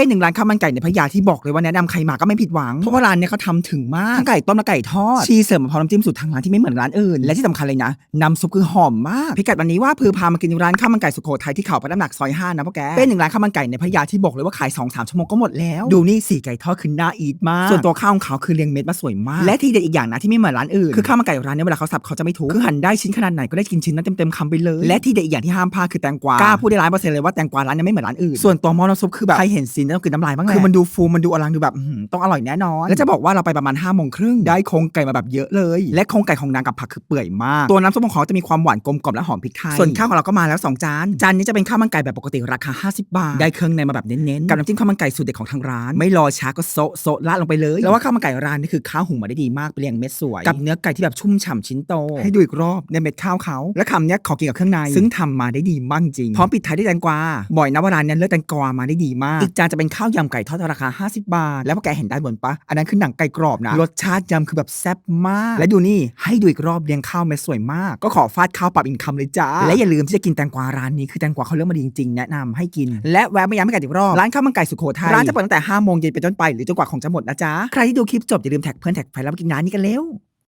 เป็นหนึ่งร้านข้าวมันไก่ในพัทยาที่บอกเลยว่าแนะนำใครมาก็ไม่ผิดหวังเพราะว่าร้านเนี้ยเขาทำถึงมากทั้งไก่ต้มและไก่ทอดชีเสริมมาพร้อมน้ำจิ้มสูตรทางร้านที่ไม่เหมือนร้านอื่นและที่สำคัญเลยนะน้ำซุปคือหอมมากพิกัดวันนี้ว่าพือพามากินร้านข้าวมันไก่สุโขทัยที่เขาพระน้ำหนักซอยห้านะพ่อแกเป็นหนึ่งร้านข้าวมันไก่ในพัทยาที่บอกเลยว่าขาย2อสชั่วโมงก็หมดแล้วดูนี่สีไก่ทอดคือน่าอีทมากส่วนตัวข้าวของเขาคือเรียงเม็ดมาสวยมาก และที่เด็ดอีกอย่างนะที่ไม่เหมือนร้านอื่นคือข้าวมันไก่ร้านเนี้ยเวลาเขาสับเขาจะไม่ทุบคือหั่นได้ชิ้นขนาดไหนก็ได้กินชิ้นนั้นเต็มๆคำไปเลย และที่เด็ดอีกอย่างที่ห้ามพลาดคือแตงกวากล้าพูดได้ร้อยเปอร์เซ็นต์เลยว่าแตงกวาร้านเนี้ยไม่เหมือนร้านอื่นส่วนตัวหม้อน้ำซุปคือแบบใครเห็นซีนต้องกินน้ำลายบ้างแหละคือมันดูฟูมันดูอลังดูแบบอื้อหือต้องอร่อยแน่นอน และจะบอกว่าเราไปประมาณ5้าโมงครึ่งได้โครงไก่มาแบบเยอะเลย และโครงไก่ของนางกับผักคือเปื่อยมาก ตัวน้ำซุปของเขาจะมีความหวานกลมกล่อมและหอมพริกไทยส่วนข้าวของเราก็มาแล้ว 2 จาน จานนี้จะเป็นข้าวมันไก่แบบปกติราคา 50 บาท ได้เครื่องในมาแบบเน้นๆ กับน้ำจิ้มข้าวมันไก่สูตรเด็ดของทางร้าน ไม่รอช้าก็โซะโซะราดลงไปเลย แล้วว่าข้าวมันไก่ร้านนี่คือข้าวหุงมาได้ดีมากเรียงเม็ดสวย กับเนื้อไก่ที่แบบชุ่มฉ่ำชิ้นโต ให้ดูอีกรอบในเม็ดข้าวเขา และคำเนี้ยขอกินกับเครื่องใน ซึ่งทำมาได้ดีมากจริงพร้อมปิดท้ายด้วยแตงกวาบ่อยนะว่าร้านเนี้ยเลือกแตงกวามาได้ดีมากอีกจานจะเป็นข้าวยำไก่ทอดราคา 50 บาท แล้วพอแกเห็นด้านบนปะอันนั้นคือหนังไก่กรอบนะรสชาติยำคือแบบแซ่บมาก และดูนี่ให้ดูอีกรอบเรียงข้าวเม็ดสวยมาก ก็ขอฟาดข้าวปรับอีกคำเลยจ้าและอย่าลืมที่จะกินแตงกวาร้านนี้คือแตงกวาเขาเลือกมาดีจริงๆแนะนำให้กิน และแวะมาย้ำให้กันอีกรอบร้านข้าวมันไก่สุโขทัยร้านจะเปิดตั้งแต่5โมงเย็นเป็นต้นไปหรือจนกว่าของจะหมดนะจ๊ะใครที่ดูคลิปจบอย่าลืมแท็กเพื่อนแท็กแฟนแล้วมากินร้านนี้กันเร็ว